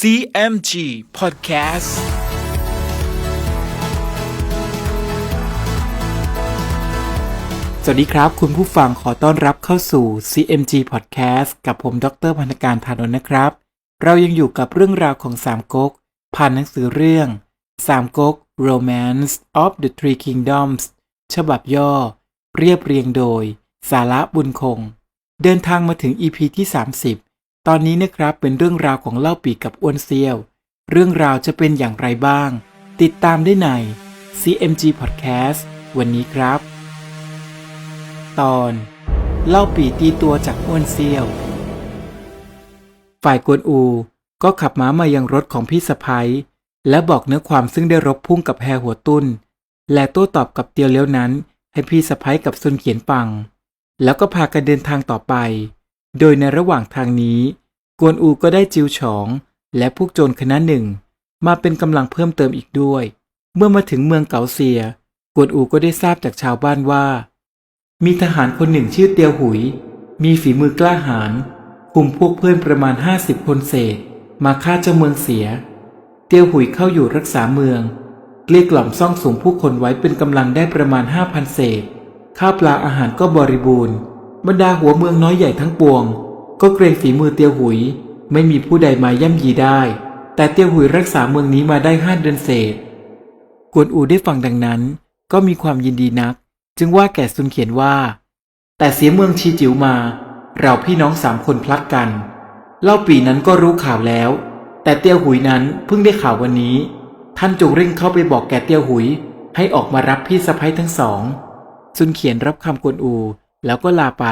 CMG Podcast สวัสดีครับ คุณผู้ฟังขอต้อนรับเข้าสู่ CMG Podcast กับผมดรพันธการธานนท์นะครับ เรายังอยู่กับเรื่องราวของสามก๊กผ่านหนังสือเรื่องสามก๊ก Romance of the Three Kingdoms ฉบับย่อ เรียบเรียงโดย สาระบุญคง เดินทางมาถึง EP ที่ 30 ตอนนี้นะครับเป็นเรื่องราวของเล่าปีกับอ้วนเซียว เรื่องราวจะเป็นอย่างไรบ้าง ติดตามได้ใน CMG Podcast วันนี้ครับ ตอน เล่าปีตีตัวจากอ้วนเซียว ฝ่ายกวนอูก็ขับม้ามายังรถของพี่สะพ้ยและบอกเนื้อความซึ่งได้รบพุ่งกับแฮหัวตุ้น และโต้ตอบกับเตียวเลี้ยวนั้น ให้พี่สะพ้ยกับซุนเขียนฟัง แล้วก็พากันเดินทางต่อไป โดยในระหว่างทางนี้ กวนอูก็ได้จิวฉอง และพวกโจรคณะหนึ่ง มาเป็นกำลังเพิ่มเติมอีกด้วย เมื่อมาถึงเมืองเกาเซีย กวนอูก็ได้ทราบจากชาวบ้านว่า มีทหารคนหนึ่งชื่อเตียวหุย มีฝีมือกล้าหาญคุมพวกเพื่อนประมาณห้าสิบคนเศษ มาฆ่าเจ้าเมืองเสีย เตียวหุยเข้าอยู่รักษาเมืองเกลี้ยกล่อมซ่องสูงผู้คนไว้เป็นกำลังได้ประมาณห้าพันเศษ ข้าวปลาอาหารก็บริบูรณ์ บรรดาหัวเมืองน้อยใหญ่ทั้งปวง ก็เกรงฝีมือเตียวหุย ไม่มีผู้ใดมาย่ำยีได้ แต่เตียวหุยรักษาเมืองนี้มาได้ห้าเดือนเศษ กวนอูได้ฟังดังนั้น ก็มีความยินดีนัก จึงว่าแก่ซุนเขียนว่า แต่เสียเมืองชีจิ๋วมา เราพี่น้องสามคนพลัดกัน เล่าปีนั้นก็รู้ข่าวแล้ว แต่เตียวหุยนั้นเพิ่งได้ข่าววันนี้ ท่านจงเร่งเข้าไปบอกแก่เตียวหุย ให้ออกมารับพี่สะพ้ยทั้งสองซุนเขียนรับคำกวนอู แล้วก็ลาไป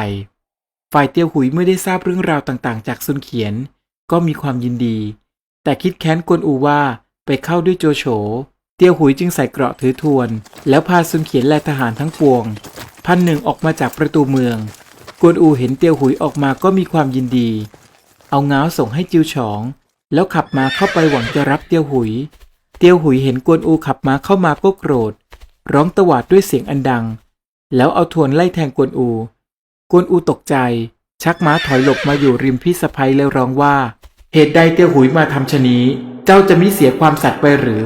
ฝ่ายเตียวหุยเมื่อได้ทราบเรื่องราวต่างๆ จากซุนเขียน ก็มีความยินดี แต่คิดแค้นกวนอูว่าไปเข้าด้วยโจโฉ เตียวหุยจึงใส่เกราะถือทวน แล้วพาซุนเขียนและทหารทั้งปวง พันหนึ่งออกมาจากประตูเมือง กวนอูเห็นเตียวหุยออกมาก็มีความยินดี เอาเงาส่งให้จิวฉอง แล้วขับมาเข้าไปหวังจะรับเตียวหุย เตียวหุยเห็นกวนอูขับมาเข้ามาก็โกรธ ร้องตวาดด้วยเสียงอันดัง แล้วเอาทวนไล่แทงกวนอู กวนอูตกใจ ชักม้าถอยหลบมาอยู่ริมพี่สะพ้ยแล้วร้องว่า เหตุใดเตียวหุยมาทำชะนี้ เจ้าจะมิเสียความสัตย์ไปหรือ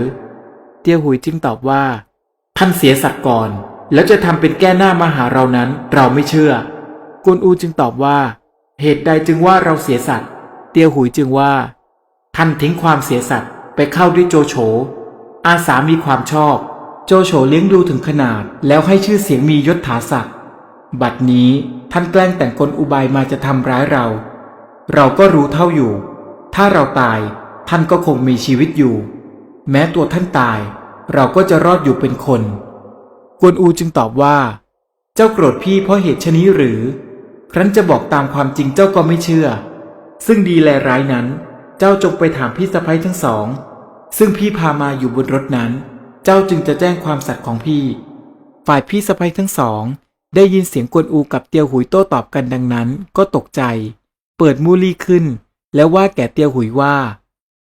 เตียวหุยจึงตอบว่า ท่านเสียสัตย์ก่อน แล้วจะทำเป็นแก้หน้ามาหาเรานั้น เราไม่เชื่อ กวนอูจึงตอบว่า เหตุใดจึงว่าเราเสียสัตย์เตียวหุยจึงว่า ท่านทิ้งความเสียสัตย์ไปเข้าด้วยโจโฉอาสามีความชอบ โจโฉเลี้ยงดูถึงขนาด แล้วให้ชื่อเสียงมียศถาศักดิ์บัดนี้ท่านแกล้งแต่งกลอุบายมาจะทำร้ายเรา เราก็รู้เท่าอยู่ ถ้าเราตายท่านก็คงมีชีวิตอยู่ แม้ตัวท่านตาย เราก็จะรอดอยู่เป็นคน กวนอูจึงตอบว่า เจ้าโกรธพี่เพราะเหตุชนี้หรือ ครั้นจะบอกตามความจริงเจ้าก็ไม่เชื่อ ซึ่งดีแลร้ายนั้น เจ้าจงไปถามพี่สะพ้ยทั้งสอง ซึ่งพี่พามาอยู่บนรถนั้น เจ้าจึงจะแจ้งความสัตย์ของพี่ ฝ่ายพี่สะพ้ยทั้งสอง ได้ยินเสียงกวนอูกับเตียวหุยโต้ตอบกันดังนั้นก็ตกใจ เปิดมูลี่ขึ้น แล้วว่าแก่เตียวหุยว่า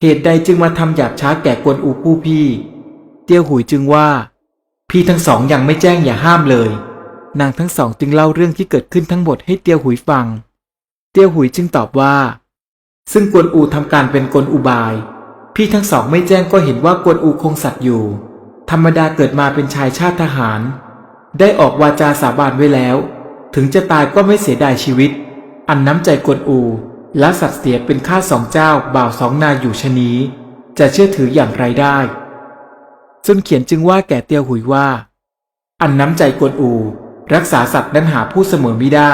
เหตุใดจึงมาทำหยาบช้าแก่กวนอูผู้พี่ เตียวหุยจึงว่า พี่ทั้งสองยังไม่แจ้งอย่าห้ามเลย นางทั้งสองจึงเล่าเรื่องที่เกิดขึ้นทั้งหมดให้เตียวหุยฟัง เตียวหุยจึงตอบว่า ซึ่งกวนอูทำการเป็นกลอุบาย พี่ทั้งสองไม่แจ้งก็เห็นว่ากวนอูคงสัตย์อยู่ ธรรมดาเกิดมาเป็นชายชาติทหาร ได้ออกวาจาสาบานไว้แล้ว ถึงจะตายก็ไม่เสียดายชีวิต อันน้ำใจกวนอูและสัตว์เสียเป็นข้าสองเจ้าบ่าวสองนายอยู่ชะนี้จะเชื่อถืออย่างไรได้ซุนเขียนจึงว่าแก่เตียวหุยว่า อันน้ำใจกวนอู รักษาสัตว์นั้นหาผู้เสมอไม่ได้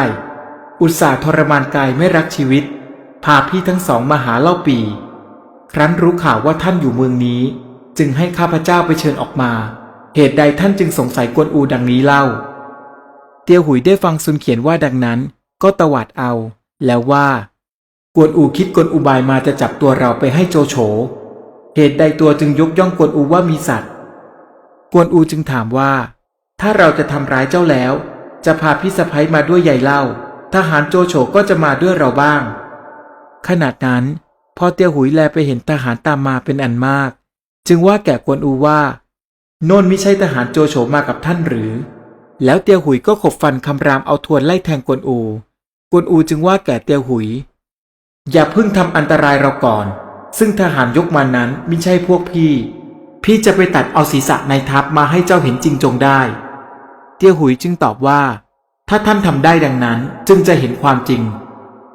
อุตส่าห์ทรมานกายไม่รักชีวิต พาพี่ทั้งสองมาหาเล่าปี ครั้นรู้ข่าวว่าท่านอยู่เมืองนี้ จึงให้ข้าพเจ้าไปเชิญออกมา เหตุใดท่านจึงสงสัยกวนอูดังนี้เล่า เตียวหุยได้ฟังซุนเขียนว่าดังนั้น ก็ตวาดเอา แล้วว่า กวนอูคิดกลอุบายมาจะจับตัวเราไปให้โจโฉ เหตุใดตัวจึงยกย่องกวนอูว่ามีสัตว์ กวนอูจึงถามว่า ถ้าเราจะทำร้ายเจ้าแล้ว จะพาพี่สะพ้ยมาด้วยใหญ่เล่า ทหารโจโฉก็จะมาด้วยเราบ้าง ขนาดนั้นพอเตียวหุยแลไปเห็นทหารตามมาเป็นอันมาก จึงว่าแก่กวนอูว่าโน่นไม่ใช่ทหารโจโฉมากับท่านหรือ แล้วเตียวหุยก็ขบฟันคำรามเอาทวนไล่แทงกวนอู กวนอูจึงว่าแก่เตียวหุย อย่าเพิ่งทำอันตรายเราก่อน ซึ่งทหารยกมานั้นไม่ใช่พวกพี่ พี่จะไปตัดเอาศีรษะในทัพมาให้เจ้าเห็นจริงจงได้ เตียวหุยจึงตอบว่า ถ้าท่านทำได้ดังนั้นจึงจะเห็นความจริง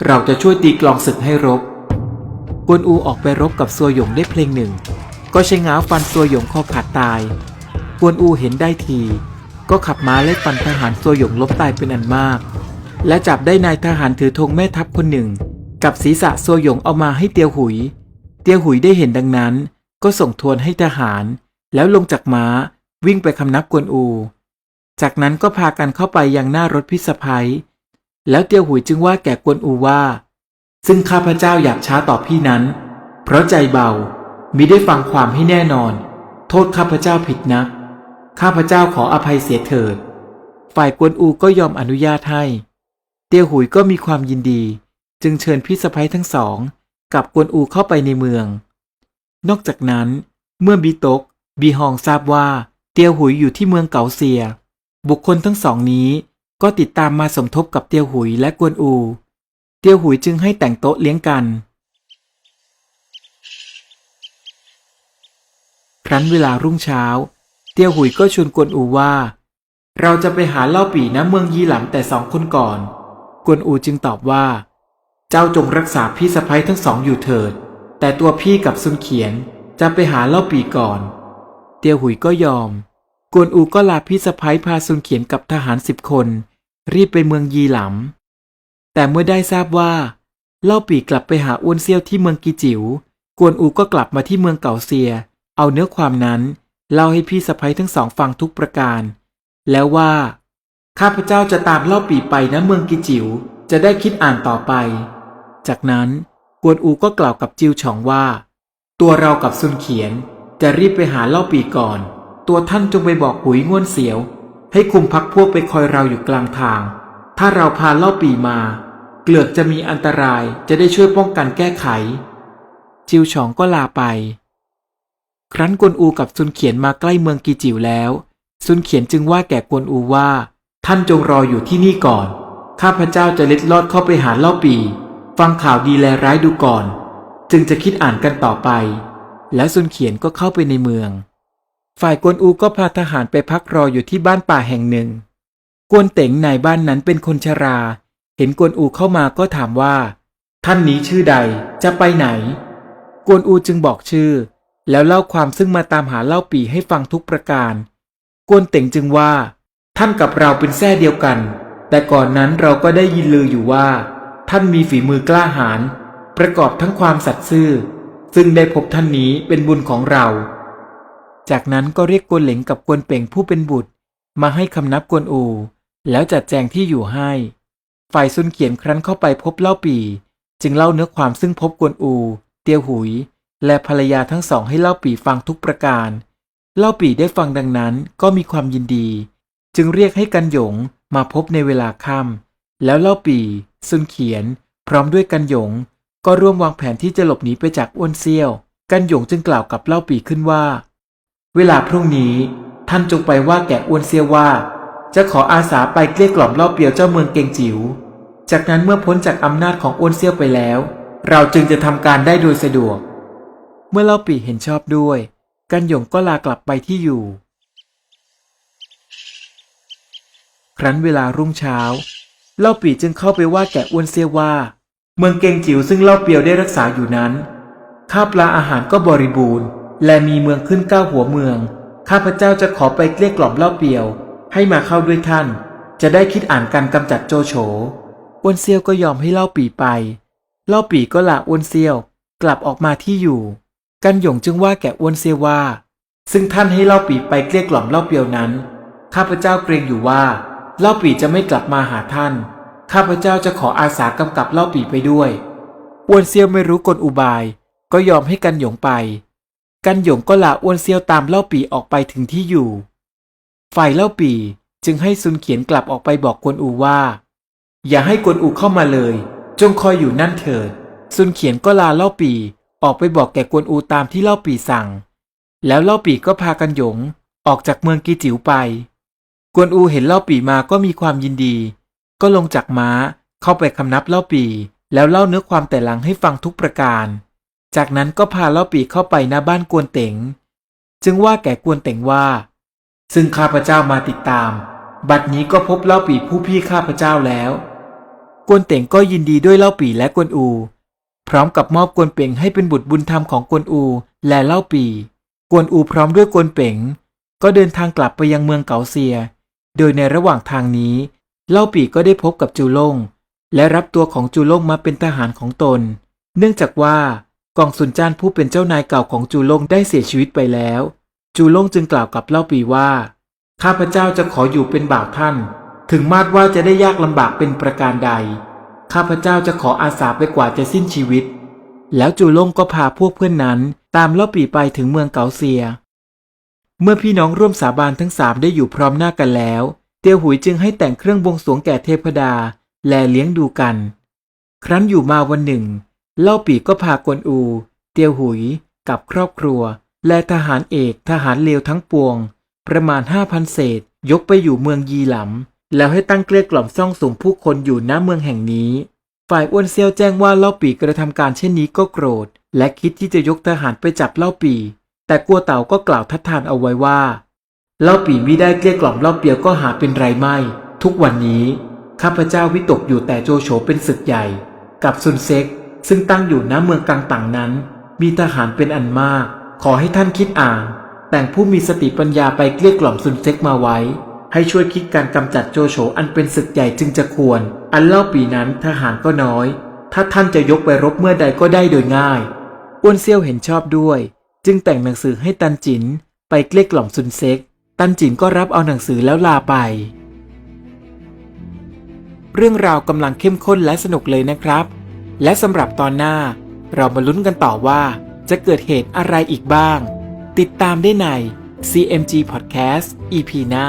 เราจะช่วยตีกลองศึกให้รบ กวนอูออกไปรบกับซัวหยงได้เพลงหนึ่ง ก็ใช้ง้าวฟันซัวหยงคอขาดตาย กวนอูเห็นได้ที ก็ขับม้าไล่ฟันทหารซัวหยงล้มตายเป็นอันมาก และจับได้นายทหารถือธงแม่ทัพคนหนึ่ง กับศีรษะซัวหยงเอามาให้เตียวหุย เตียวหุยได้เห็นดังนั้น ก็ส่งทวนให้ทหาร แล้วลงจากม้าวิ่งไปคำนับกวนอู จากนั้นก็พากันเข้าไปยังหน้ารถพิสภัย แล้วเตียวหุยจึงว่าแก่กวนอูว่า ซึ่งข้าพเจ้าอยากช้าต่อพี่นั้น เพราะใจเบา มิได้ฟังความให้แน่นอน โทษข้าพเจ้าผิดนัก ข้าพเจ้าขออภัยเสียเถิด ฝ่ายกวนอูก็ยอมอนุญาตให้ เตียวหุยก็มีความยินดี จึงเชิญพี่สะพ้ยทั้งสอง กับกวนอูเข้าไปในเมือง นอกจากนั้น เมื่อบีตก บีฮองทราบว่าเตียวหุยอยู่ที่เมืองเกาเซีย บุคคลทั้งสองนี้ก็ติดตามมาสมทบกับเตียวหุยและกวนอู เตียวหุยจึงให้แต่งโต๊ะเลี้ยงกัน ครั้นเวลารุ่งเช้า เตียวหุยก็ชวนกวนอูว่า เราจะไปหาเล่าปี่ณเมืองยีหลังแต่สองคนก่อน กวนอูจึงตอบว่า เจ้าจงรักษาพี่สะพ้ยทั้งสองอยู่เถิด แต่ตัวพี่กับซุนเขียนจะไปหาเล่าปี่ก่อน เตียวหุยก็ยอม กวนอูก็ลาพี่สะพ้ยพาซุนเขียนกับทหารสิบคน รีบไปเมืองยีหลำแต่เมื่อได้ทราบว่า เล่าปี่กลับไปหาอ้วนเซียวที่เมืองกีจิว๋วกวนอูก็กลับมาที่เมืองเก่าเซีย เอาเนื้อความนั้นเล่าให้พี่สะพ้ยทั้งสองฟังทุกประการ แล้วว่า ข้าพเจ้าจะตามเล่าปี่ไปนะเมืองกีจิว๋วจะได้คิดอ่านต่อไป จากนั้นกวนอูก็กล่าวกับจิวฉองว่า ตัวเรากับซุนเขียนจะรีบไปหาเล่าปี่ก่อน ตัวท่านจงไปบอกหุยง่วนเสียว ให้คุมพักพวกไปคอยเราอยู่กลางทาง ถ้าเราพาเล่าปี่มา เกลือกจะมีอันตรายจะได้ช่วยป้องกันแก้ไข จิวฉองก็ลาไป ครั้นกวนอูกับซุนเขียนมาใกล้เมืองกีจิวแล้ว ซุนเขียนจึงว่าแก่กวนอูว่า ท่านจงรออยู่ที่นี่ก่อน ข้าพเจ้าจะเล็ดลอดเข้าไปหาเล่าปี ฟังข่าวดีแลร้ายดูก่อน จึงจะคิดอ่านกันต่อไป แล้วซุนเขียนก็เข้าไปในเมือง ฝ่ายกวนอูก็พาทหารไปพักรออยู่ที่บ้านป่าแห่งหนึ่ง กวนเต๋งนายบ้านนั้นเป็นคนชรา เห็นกวนอูเข้ามาก็ถามว่า ท่านนี้ชื่อใดจะไปไหน กวนอูจึงบอกชื่อ แล้วเล่าความซึ่งมาตามหาเล่าปีให้ฟังทุกประการ กวนเต่งจึงว่า ท่านกับเราเป็นแท้เดียวกัน แต่ก่อนนั้นเราก็ได้ยินลืออยู่ว่า ท่านมีฝีมือกล้าหาญประกอบทั้งความสัตย์ซื่อ ซึ่งได้พบท่านนี้เป็นบุญของเรา จากนั้นก็เรียกกวนเหลงกับกวนเป่งผู้เป็นบุตร มาให้คำนับกวนอู แล้วจัดแจงที่อยู่ให้ ฝ่ายซุนเขียนครั้นเข้าไปพบเล่าปี จึงเล่าเนื้อความซึ่งพบกวนอู เตียวหุย และภรรยาทั้งสองให้เล่าปี่ฟังทุกประการ เล่าปี่ได้ฟังดังนั้นก็มีความยินดี จึงเรียกให้กันหยงมาพบในเวลาค่ำแล้วเล่าปี่ซุนเขียน พร้อมด้วยกันหยง ก็ร่วมวางแผนที่จะหลบหนีไปจากอ้วนเซี่ยว กันหยงจึงกล่าวกับเล่าปี่ขึ้นว่า เวลาพรุ่งนี้ท่านจงไปว่าแก่อ้วนเซี่ยวว่า จะขออาสาไปเกลี้ยกล่อมเล่าเปียวเจ้าเมืองเกงจิว๋วจากนั้นเมื่อพ้นจากอำนาจของอ้วนเซี่ยวไปแล้ว เราจึงจะทำการได้โดยสะดวก มื่อเล่าปีเห็นชอบด้วย กันหยงก็ลากลับไปที่อยู่ ครั้นเวลารุ่งเช้า เล่าปีจึงเข้าไปว่าแก่อ้วนเซียว่า เมืองเกงจิ๋วซึ่งเล่าเปียวได้รักษาอยู่นั้น ข้าปลาอาหารก็บริบูรณ์ และมีเมืองขึ้นเก้าหัวเมือง ข้าพเจ้าจะขอไปเกลี้ยกล่อมเล่าเปียว ให้มาเข้าด้วยท่าน จะได้คิดอ่านการกำจัดโจโฉอ้วนเซียวก็ยอมให้เล่าปีไป เล่าปีก็ลาอ้วนเซียวกลับออกมาที่อยู่ กันหยงจึงว่าแก่อ้วนเซียวว่า ซึ่งท่านให้เล่าปีไปเกลี้ยกล่อมเล่าเปียวนั้น ข้าพเจ้าเกรงอยู่ว่า เล่าปีจะไม่กลับมาหาท่าน ข้าพเจ้าจะขออาสากำกับเล่าปีไปด้วยอ้วนเซียวไม่รู้กลอุบาย ก็ยอมให้กันหยงไป กันหยงก็ลาอ้วนเซียวตามเล่าปีออกไปถึงที่อยู่ ฝ่ายเล่าปีจึงให้ซุนเขียนกลับออกไปบอกกวนอูว่า อย่าให้กวนอูเข้ามาเลย จงคอยอยู่นั่นเถิด ซุนเขียนก็ลาเล่าปี ออกไปบอกแก่กวนอูตามที่เล่าปีสั่ง แล้วเล่าปีก็พากันหยง ออกจากเมืองกีจิ๋วไป กวนอูเห็นเล่าปีมาก็มีความยินดี ก็ลงจากม้าเข้าไปคำนับเล่าปีแล้วเล่าเนื้อความแต่หลังให้ฟังทุกประการ จากนั้นก็พาเล่าปีเข้าไปหน้าบ้านกวนเต๋งจึงว่าแก่กวนเต๋งว่า ซึ่งข้าพเจ้ามาติดตาม บัดนี้ก็พบเล่าปีผู้พี่ข้าพเจ้าแล้ว กวนเต๋งก็ยินดีด้วยเล่าปีและกวนอู พร้อมกับมอบกวนเป่งให้เป็นบุตรบุญธรรมของกวนอูและเล่าปี กวนอูพร้อมด้วยกวนเป่ง ก็เดินทางกลับไปยังเมืองเกาเซีย โดยในระหว่างทางนี้ เล่าปีก็ได้พบกับจูล่ง และรับตัวของจูล่งมาเป็นทหารของตน เนื่องจากว่ากองสุนจานผู้เป็นเจ้านายเก่าของจูล่งได้เสียชีวิตไปแล้ว จูล่งจึงกล่าวกับเล่าปีว่า ข้าพเจ้าจะขออยู่เป็นบ่าวท่าน ถึงมาดว่าจะได้ยากลำบากเป็นประการใด ข้าพเจ้าจะขออาสาไปกว่าจะสิ้นชีวิต แล้วจูล่งก็พาพวกเพื่อนนั้นตามเล่าปีไปถึงเมืองเกาเซีย เมื่อพี่น้องร่วมสาบานทั้งสามได้อยู่พร้อมหน้ากันแล้ว เตียวหุยจึงให้แต่งเครื่องบวงสรวงแก่เทพดา แลเลี้ยงดูกัน ครั้นอยู่มาวันหนึ่ง เล่าปีก็พากวนอู เตียวหุยกับครอบครัว และทหารเอกทหารเลวทั้งปวง ประมาณห้าพันเศษ ยกไปอยู่เมืองยีหลำ แล้วให้ตั้งเกลี้ยกล่อมซ่องสุมผู้คนอยู่ณเมืองแห่งนี้ ฝ่ายอ้วนเซียวแจ้งว่าเล่าปีกระทำการเช่นนี้ก็โกรธ และคิดที่จะยกทหารไปจับเล่าปี แต่กัวเต่าก็กล่าวทัดทานเอาไว้ว่า เล่าปีมิได้เกลี้ยกล่อมเล่าเปียวก็หาเป็นไรไม่ ทุกวันนี้ข้าพเจ้าวิตกอยู่แต่โจโฉเป็นศึกใหญ่ กับซุนเซ็ก ซึ่งตั้งอยู่ณเมืองกังต่างนั้น มีทหารเป็นอันมาก ขอให้ท่านคิดอ่าน แต่งผู้มีสติปัญญาไปเกลี้ยกล่อมซุนเซ็กมาไว้ ให้ช่วยคิดการกำจัดโจโฉอันเป็นศึกใหญ่จึงจะควร อันเล่าปีนั้นทหารก็น้อย ถ้าท่านจะยกไปรบเมื่อใดก็ได้โดยง่าย อ้วนเซี่ยวเห็นชอบด้วย จึงแต่งหนังสือให้ตันจินไปเกลี้ยกล่อมซุนเซ็ก ตันจินก็รับเอาหนังสือแล้วลาไป เรื่องราวกำลังเข้มข้นและสนุกเลยนะครับ และสำหรับตอนหน้า เรามาลุ้นกันต่อว่า จะเกิดเหตุอะไรอีกบ้าง ติดตามได้ใน CMG Podcast EP หน้า